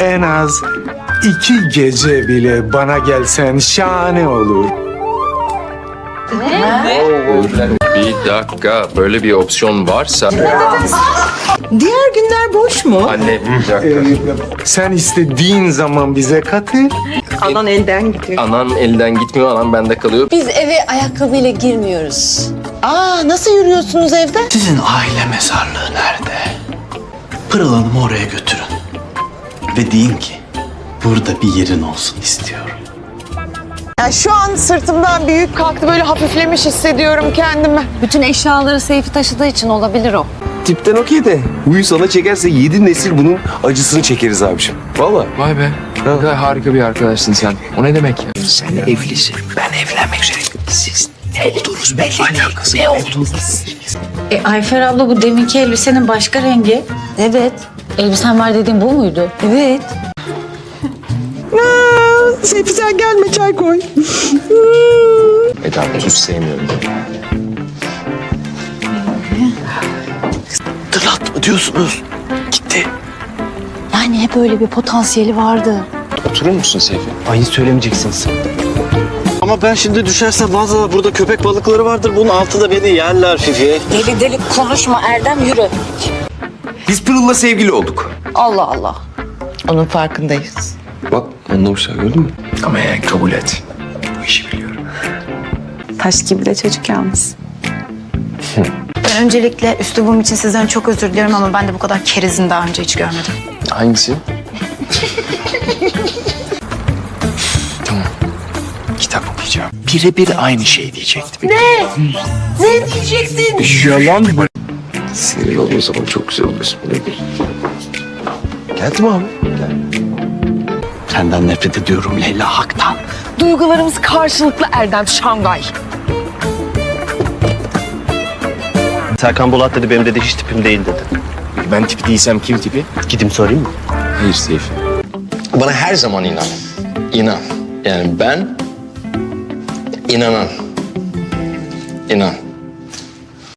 En az iki gece bile bana gelsen şahane olur. Bir dakika böyle bir opsiyon varsa Diğer günler boş mu? anne bir dakika. Sen istediğin zaman bize katıl. Anan elden gidiyor. Anan elden gitmiyor anan bende kalıyor. Biz eve ayakkabıyla girmiyoruz. Aa nasıl yürüyorsunuz evde? Sizin aile mezarlığı nerede? Pırıl Hanım'ı oraya götürün. Ve deyin ki burada bir yerin olsun istiyorum. Ya şu an sırtımdan bir yük kalktı böyle hafiflemiş hissediyorum kendimi. Bütün eşyaları Seyfi taşıdığı için olabilir o. Tipten okey de huyu sana çekerse yedi nesil bunun acısını çekeriz abiciğim. Valla. Vay be. Ne kadar harika bir arkadaşsın sen. O ne demek ya? Sen evlisin. Ben evlenmek üzereyim. Siz ne olduğunuz belli Alakası Ne olduğunuz? E, Ayfer abla bu deminki elbisenin başka rengi. Evet. Elbisen var dediğin bu muydu? Evet. Seyfi sen gelme çay koy. Eda tuz sevmiyorum. Tırat mı diyorsunuz? Gitti. Yani hep öyle bir potansiyeli vardı. Oturur musun Seyfi? Ayı söylemeyeceksiniz. Ama ben şimdi düşersem valla burada köpek balıkları vardır. Bunun altında beni yerler Fifi. Deli deli konuşma Erdem yürü. Biz Pırıl'la sevgili olduk. Allah Allah. Onun farkındayız. Bak anlamışlar gördün mü? Ama yani kabul et. Bu işi biliyorum. Taş gibi de çocuk yalnız. Ben öncelikle üslubum için sizden çok özür diliyorum ama ben de bu kadar kerizini daha önce hiç görmedim. Hangisi? tamam. Kitap okuyacağım. Birebir aynı şey diyecektim. Sinir olduğu zaman çok güzel oluyorsun. Geldim abi. Senden nefret ediyorum Leyla Hak'tan. Duygularımız karşılıklı Erdem Şangay. Serkan Bolat dedi benim dedi hiç tipim değil dedi. Ben tipi değilsem kim tipi? Gidip sorayım mı? Hayır Seyfi. Bana her zaman inan. İnan. Yani ben inanan. İnan.